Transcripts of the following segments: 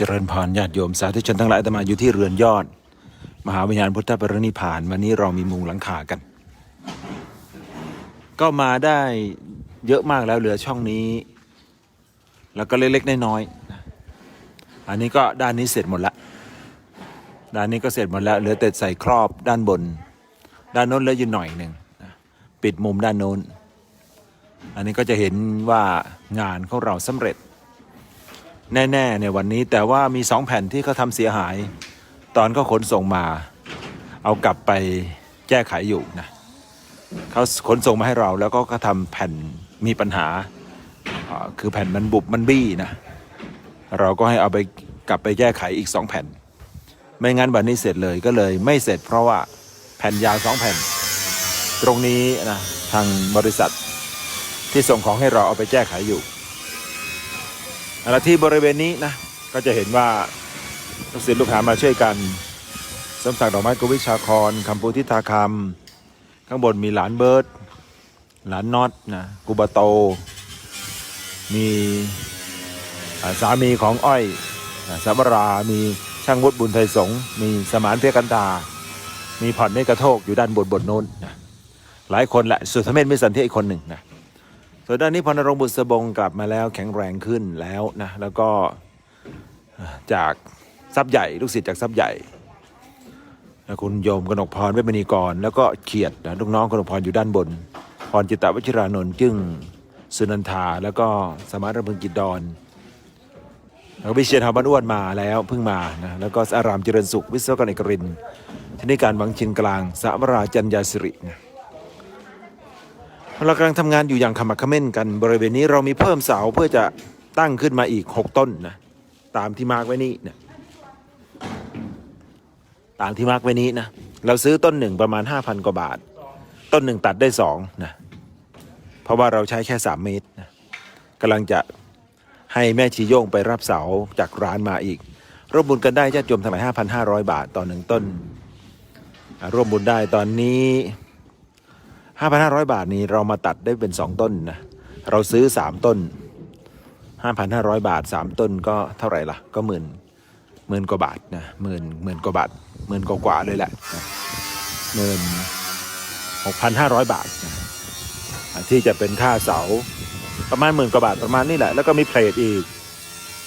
จริญพรญาติโยมสาธุชนทั้งหลายตมาอยู่ที่เรือนยอด มหาวิญญาณพุทธปรินิพาน วันนี้เรามีมุงหลังคากัน ก็มาได้เยอะมากแล้วเหลือช่องนี้ แล้วก็เล็กๆน้อยๆอันนี้ก็ด้านนี้เสร็จหมดละด้านนี้ก็เสร็จหมดแล้วเหลือแต่ใส่ครอบด้านบน ด้านโน้นเหลืออยู่หน่อยหนึ่งปิดมุมด้านโน้น อันนี้ก็จะเห็นว่างานของเราสำเร็จ แน่ๆในวันนี้แต่ว่ามีสองแผ่นที่เขาทำเสียหาย ตอนเขาขนส่งมา เอากลับไปแก้ไขอยู่นะเขาขนส่งมาให้เราแล้วก็เขาทำแผ่นมีปัญหาอ่าคือแผ่นมันบุบมันบี้นะเราก็ให้เอาไปกลับไปแก้ไขอีกสองแผ่น ไม่งั้นวันนี้เสร็จเลยก็เลยไม่เสร็จเพราะว่าแผ่นยาวสองแผ่น ตรงนี้นะทางบริษัทที่ส่งของให้เราเอาไปแก้ไขอยู่ แล้วที่บริเวณนี้นะก็จะเห็นว่าลูกศิษย์ลูกหามาช่วยกันสมศักดิ์ดอกไม้กุวิชาครคำปูทิตาคำข้างบนมีหลานเบิร์ดหลานน็อตนะกุบาโต มีสามีของอ้อยสาวรา มีช่างวุฒิบุญไทยสงมีสมานเพียกันตา มีผ่อนเมกระโทกอยู่ด้านบนบนโน้นนะหลายคนแหละสุดทเมธมิสันเที่อีกคนหนึ่งนะ ส่วนด้านนี้พรณรงค์บุษบงกลับมาแล้วแข็งแรงขึ้นแล้วนะแล้วก็จากทรัพย์ใหญ่ ลูกศิษย์จากทรัพย์ใหญ่คุณโยมกนกพรเวชมณีกร แล้วก็เขียดนะลูกน้องกนกพรอยู่ด้านบน พรจิตตวชิรานนท์จึงสุนันทาแล้วก็สมารรพึงกิจดอนแล้วก็วิเชียนหาบันอ้วนมาแล้วเพิ่งมานะแล้วก็อารามเจริญสุข วิศวกรเอกรินทร์ธนิการวังชินกลางสามราจันยาสิรินะ เรากำลังทำงานอยู่อย่างขมักขม้นกันบริเวณนี้เรามีเพิ่มเสาเพื่อจะตั้งขึ้นมาอีก 6 ต้นนะตามที่มาร์กไว้นี่นะตามที่มาร์กไว้นี้นะเราซื้อต้นหนึ่งประมาณ 5,000 กว่าบาท ต้นหนึ่งตัดได้2นะเพราะว่าเราใช้แค่ 3 เมตรนะกำลังจะให้แม่ชีโย่งไปรับเสาจากร้านมาอีก ร่วมบุญกันได้ญาติโยมทั้งหลาย5,500 บาทต่อหนึ่งต้นร่วมบุญได้ตอนนี้ 5,500 บาทนี้เรามาตัดได้เป็น 2 ต้นนะ เราซื้อ 3 ต้น 5,500 บาท 3 ต้นก็เท่าไหร่ล่ะ ก็หมื่นหมื่นกว่าบาทนะหมื่นหมื่นกว่าบาทหมื่นกว่าเลยแหละหมื่นหกพันห้าร้อยบาทนะที่จะเป็นค่าเสาประมาณหมื่นกว่าบาทประมาณนี้แหละ แล้วก็มีเพลทอีก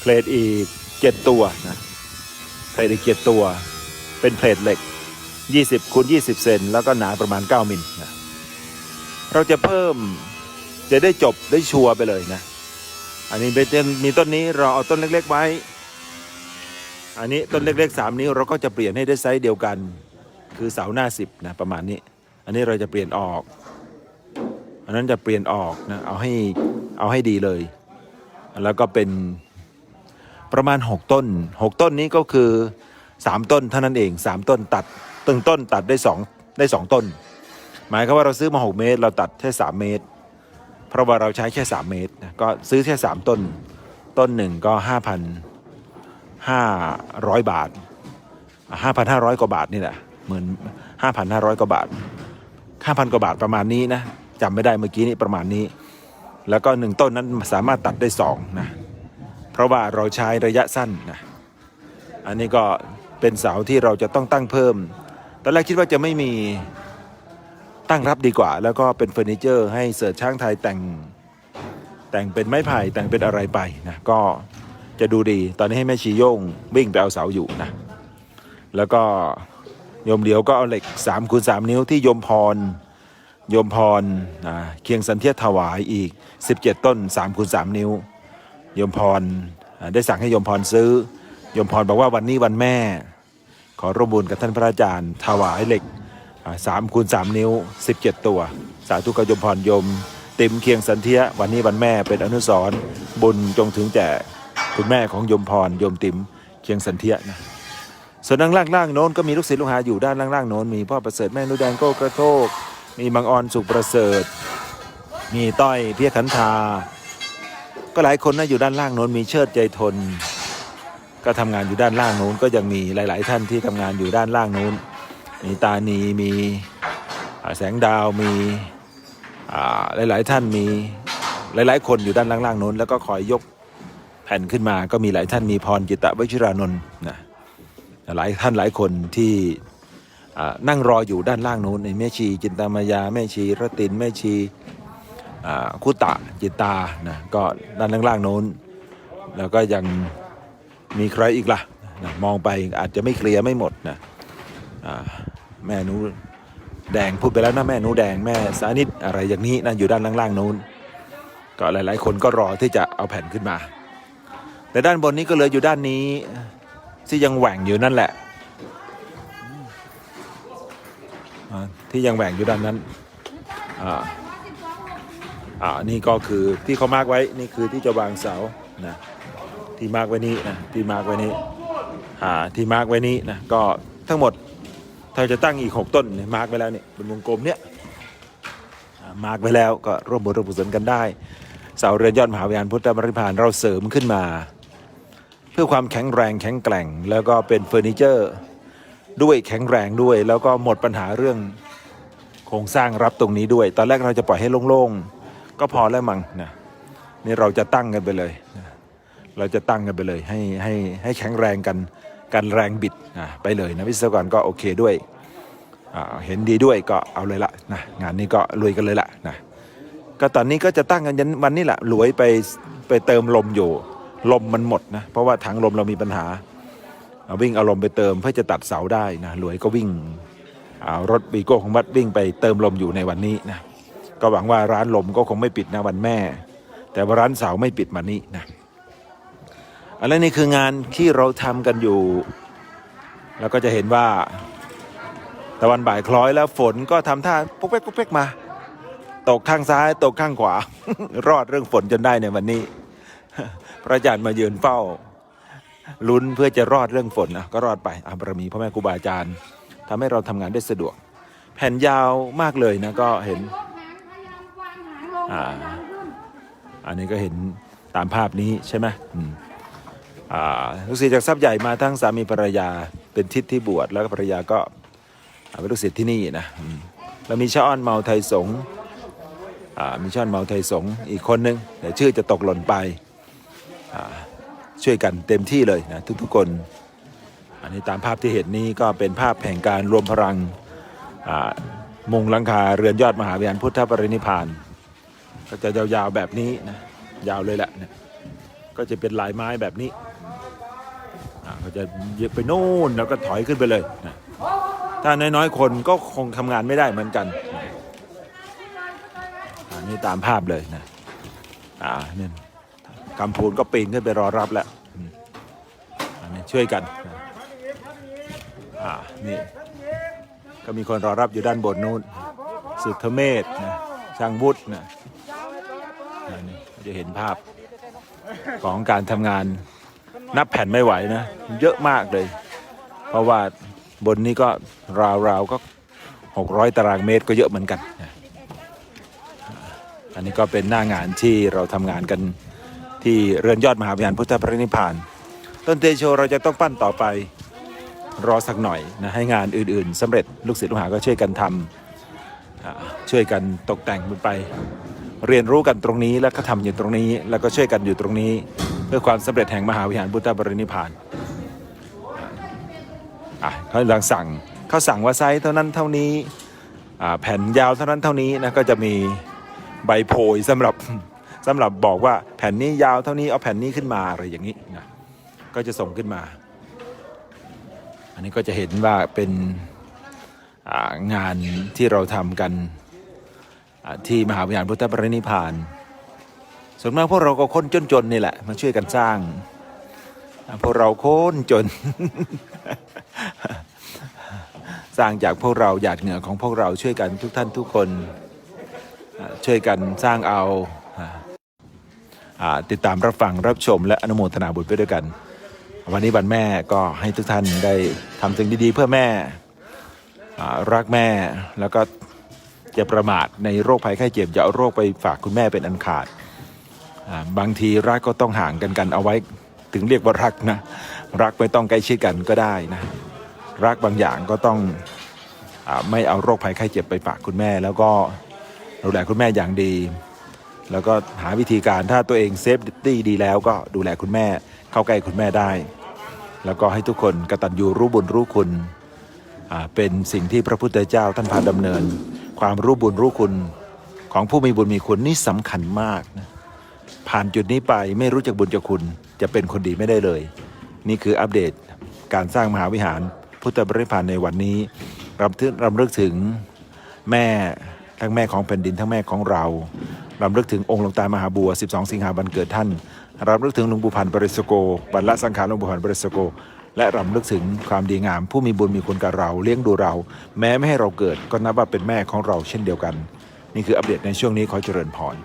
เพลทอีกเจ็ดตัวนะเพลทอีกเจ็ดตัว เป็นเพลทเหล็ก20คูณ20เซนแล้วก็หนาประมาณ9มิลนะ เราจะเพิ่มจะได้จบได้ชัวร์ไปเลยนะ อันนี้เป็นมีต้นนี้เราเอาต้นเล็ก ๆ ไว้ อันนี้ต้นเล็กๆ3นิ้วเราก็จะเปลี่ยนให้ได้ไซส์เดียวกัน คือเสาหน้า10นะประมาณนี้ อันนี้เราจะเปลี่ยนออก อันนั้นจะเปลี่ยนออกนะเอาให้เอาให้ดีเลย แล้วก็เป็นประมาณ 6 ต้น 6 ต้นนี้ก็คือ 3 ต้นเท่านั้นเอง 3 ต้นตัดตึงต้นตัดได้ 2 ได้ 2 ต้น หมายความว่าเราซื้อมา 6 เมตร เราตัดแค่ 3 เมตร เพราะว่าเราใช้แค่ 3 เมตรนะก็ซื้อแค่ 3 ต้น ต้นหนึ่งก็ 5,500 บาท 5,500 กว่าบาทนี่แหละหมื่น5,500 กว่าบาท 5,000 กว่าบาทประมาณนี้นะจำไม่ได้เมื่อกี้นี้ประมาณนี้ แล้วก็หนึ่งต้นนั้นสามารถตัดได้2นะเพราะว่าเราใช้ระยะสั้นนะอันนี้ก็เป็นเสาที่เราจะต้องตั้งเพิ่ม ตอนแรกคิดว่าจะไม่มี ตั้งรับดีกว่า แล้วก็เป็นเฟอร์นิเจอร์ให้เสิร์ชช่างไทยแต่งแต่งเป็นไม้ไผ่แต่งเป็นอะไรไปนะก็จะดูดีตอนนี้ให้แม่ชีโยงวิ่งไปเอาเสาอยู่นะ แล้วก็โยมเดียวก็เอาเหล็ก3คูณ3นิ้วที่โยมพรโยมพรอ่าเคียงสันเทียถวายอีก 17 ต้น3คูณ3นิ้วโยมพรได้สั่งให้โยมพรซื้อโยมพรบอกว่าวันนี้วันแม่ ขอร่วมบุญกับท่านพระอาจารย์ถวายเหล็ก สามคูณสามนิ้ว 17 ตัว สาธุกยมพรยมติมเคียงสันเทียวันนี้วันแม่เป็นอนุสรบุญจงถึงแก่คุณแม่ของยมพรยมติมเคียงสันเทียนะส่วนด้านล่างล่างๆโน้นก็มีลูกศิษย์ลูกหาอยู่ด้านล่างล่างๆโน้นมีพ่อประเสริฐแม่นุแดงโก้กระโทก มีบางออนสุขประเสริฐ มีต้อยเพียขันธาก็หลายคนนะอยู่ด้านล่างโน้นมีเชิดใจทน ก็ทำงานอยู่ด้านล่างโน้นก็ยังมีหลาย ๆ ท่านที่ทำงานอยู่ด้านล่างโน้น มีตานีมีแสงดาวมีอ่าหลาย ๆ ท่านมีหลาย ๆ คนอยู่ด้านล่างๆโน้น แล้วก็คอยยกแผ่นขึ้นมาก็มีหลายท่านมีพรจิตตวชิรานนท์นะหลายท่านหลายคนที่นั่งรออยู่ด้านล่างนู้นในแม่ชีจินตามายาแม่ชีรตินแม่ชีคุตะจิตตานะก็ด้านล่างๆนู้น แล้วก็ยังมีใครอีกล่ะนะมองไปอาจจะไม่เคลียร์ไม่หมดนะอ่า แม่หนูแดงพูดไปแล้วนะแม่หนูแดงแม่สานิดอะไรอย่างนี้นะอยู่ด้านล่างๆนู้น ก็หลาย ๆ คนก็รอที่จะเอาแผ่นขึ้นมา แต่ด้านบนนี้ก็เหลืออยู่ด้านนี้ ที่ยังแหว่งอยู่นั่นแหละที่ยังแหว่งอยู่ด้านนั้นอ่าอ่านี่ก็คือที่เขามาร์กไว้นี่คือที่จะวางเสานะที่มาร์กไว้นี้นะที่มาร์กไว้นี้อ่าที่มาร์กไว้นี้นะก็ทั้งหมด ถ้าจะตั้งอีก 6 ต้นเนี่ยมาร์กไว้แล้วเนี่ยเป็นวงกลมเนี่ยมาร์กไว้แล้วก็ร่วมบุญร่วมกุศลกันได้เสาเรือนยอดมหาวิหารพุทธบริพารเราเสริมขึ้นมา เพื่อความแข็งแรงแข็งแกร่ง แล้วก็เป็นเฟอร์นิเจอร์ ด้วยแข็งแรงด้วย แล้วก็หมดปัญหาเรื่องโครงสร้างรับตรงนี้ด้วย ตอนแรกเราจะปล่อยให้โล่งๆก็พอแล้วมั้งนะนี่เราจะตั้งกันไปเลย เราจะตั้งกันไปเลยให้ให้ให้แข็งแรงกัน กันแรงบิดนะไปเลยนะวิศวกรก็โอเคด้วยเห็นดีด้วยก็เอาเลยละนะงานนี้ก็ลุยกันเลยละนะก็ตอนนี้ก็จะตั้งกันยันวันนี้แหละหลวยไปไปเติมลมอยู่ ลมมันหมดนะเพราะว่าถังลมเรามีปัญหาวิ่งเอาลมไปเติมเพื่อจะตัดเสาได้นะหลวยก็วิ่งเอารถวีโก้ของวัดวิ่งไปเติมลมอยู่ในวันนี้นะก็หวังว่าร้านลมก็คงไม่ปิดนะวันแม่ แต่ว่าร้านเสาไม่ปิดวันนี้นะ อันนี้คืองานที่เราทำกันอยู่ แล้วก็จะเห็นว่า ตะวันบ่ายคล้อยแล้วฝนก็ทำท่าปุ๊กเป๊กปุ๊กเป๊กมา ตกข้างซ้าย ตกข้างขวา รอดเรื่องฝนจนได้ในวันนี้ พระอาจารย์มายืนเฝ้าลุ้นเพื่อจะรอดเรื่องฝนนะก็รอดไปอาบารมีพ่อแม่ครูบาอาจารย์ทำให้เราทำงานได้สะดวก แผ่นยาวมากเลยนะก็เห็นอ่าอันนี้ก็เห็นตามภาพนี้ใช่ไหมอืม ลูกศิษย์จากทรัพย์ใหญ่มาทั้งสามีภรรยาเป็นทิศที่บวชแล้วภรรยาก็เป็นลูกศิษย์ที่นี่นะอืมแล้วมีชาออนเมาไทยสงมีช่อนเมาไทยสงอีกคนนึงเดี๋ยวชื่อจะตกหล่นไปช่วยกันเต็มที่เลยนะทุกๆคน อันนี้ตามภาพที่เห็นนี้ก็เป็นภาพแห่งการรวมพลังมุงลังคาเรือนยอดมหาวิหารพุทธปรินิพพาน ก็จะยาวๆแบบนี้นะยาวเลยแหละนะก็จะเป็นลายไม้แบบนี้ อ่าจะไปโน่นแล้วก็ถอยขึ้นไปเลยนะถ้าน้อยๆคนก็คงทำงานไม่ได้เหมือนกันอันนี้ตามภาพเลยนะอ่าเนี่ยกำพูนก็ปีนขึ้นไปรอรับแล้วอันนี้ช่วยกันอ่านี่ก็มีคนรอรับอยู่ด้านบนนู้นสุทธเมธนะช่างวุฒินะอันนี้จะเห็นภาพของการทำงาน นับแผ่นไม่ไหวนะ เยอะมากเลย เพราะว่าบนนี้ก็ราวๆก็ 600 ตารางเมตรก็เยอะเหมือนกัน อันนี้ก็เป็นหน้างานที่เราทำงานกันที่เรือนยอดมหาวิหารพุทธปรินิพานต้นเตโชเราจะต้องปั้นต่อไปรอสักหน่อยนะให้งานอื่นๆสำเร็จลูกศิษย์ลูกหาก็ช่วยกันทำช่วยกันตกแต่งมันไป เรียนรู้กันตรงนี้แล้วก็ทำอยู่ตรงนี้ แล้วก็ช่วยกันอยู่ตรงนี้ พื่อความสำเร็จแห่งมหาวิหารพุทธปรินิพานอะเขาลังสั่งเขาสั่งว่าไซส์เท่านั้นเท่านี้แผ่นยาวเท่านั้นเท่านี้นะก็จะมีใบโพยสำหรับสำหรับบอกว่าแผ่นนี้ยาวเท่านี้เอาแผ่นนี้ขึ้นมาอะไรอย่างนี้นะก็จะส่งขึ้นมา อันนี้ก็จะเห็นว่าเป็นงานที่เราทำกันที่มหาวิหารพุทธปรินิพพาน ส่วนมากพวกเราก็ค้นจนๆนี่แหละ มาช่วยกันสร้าง พวกเราค้นจน สร้างจากพวกเราหยาดเหงื่อของพวกเราช่วยกันทุกท่านทุกคนช่วยกันสร้างเอาติดตามรับฟังรับชม และอนุโมทนาบุญไปด้วยกัน วันนี้วันแม่ก็ให้ทุกท่านได้ทำสิ่งดีๆ เพื่อแม่รักแม่แล้วก็จะประมาทในโรคภัยไข้เจ็บอย่าเอาโรคไปฝากคุณแม่เป็นอันขาด บางทีรักก็ต้องห่างกันกันเอาไว้ถึงเรียกว่ารักนะ รักไม่ต้องใกล้ชิดกันก็ได้นะ รักบางอย่างก็ต้องอไม่เอาโรคภัยไข้เจ็บไปฝากคุณแม่ แล้วก็ดูแลคุณแม่อย่างดี แล้วก็หาวิธีการถ้าตัวเองเซฟตี้ดีแล้วก็ดูแลคุณแม่ เข้าใกล้คุณแม่ได้ แล้วก็ให้ทุกคนกระตัญญูรู้บุญรู้คุณเป็นสิ่งที่พระพุทธเจ้าท่านพาดำเนิน ความรู้บุญรู้คุณของผู้มีบุญมีคุณนี่สำคัญมากนะ ผ่านจุดนี้ไปไม่รู้จักบุญจักคุณจะเป็นคนดีไม่ได้เลย นี่คืออัปเดตการสร้างมหาวิหารพุทธบริพานในวันนี้รำทึกรำลึกถึงแม่ทั้งแม่ของแผ่นดินทั้งแม่ของเรารำลึกถึงองค์หลวงตามหาบัว 12 สิงหาบันเกิดท่านรำลึกถึงหลวงปู่พันธ์ปริสโกบรรละสังขารหลวงปู่พันธ์ปริสโก และรำลึกถึงความดีงาม ผู้มีบุญมีคุณกับเราเลี้ยงดูเรา แม้ไม่ให้เราเกิดก็นับว่าเป็นแม่ของเราเช่นเดียวกัน นี่คืออัปเดตในช่วงนี้ขอเจริญพร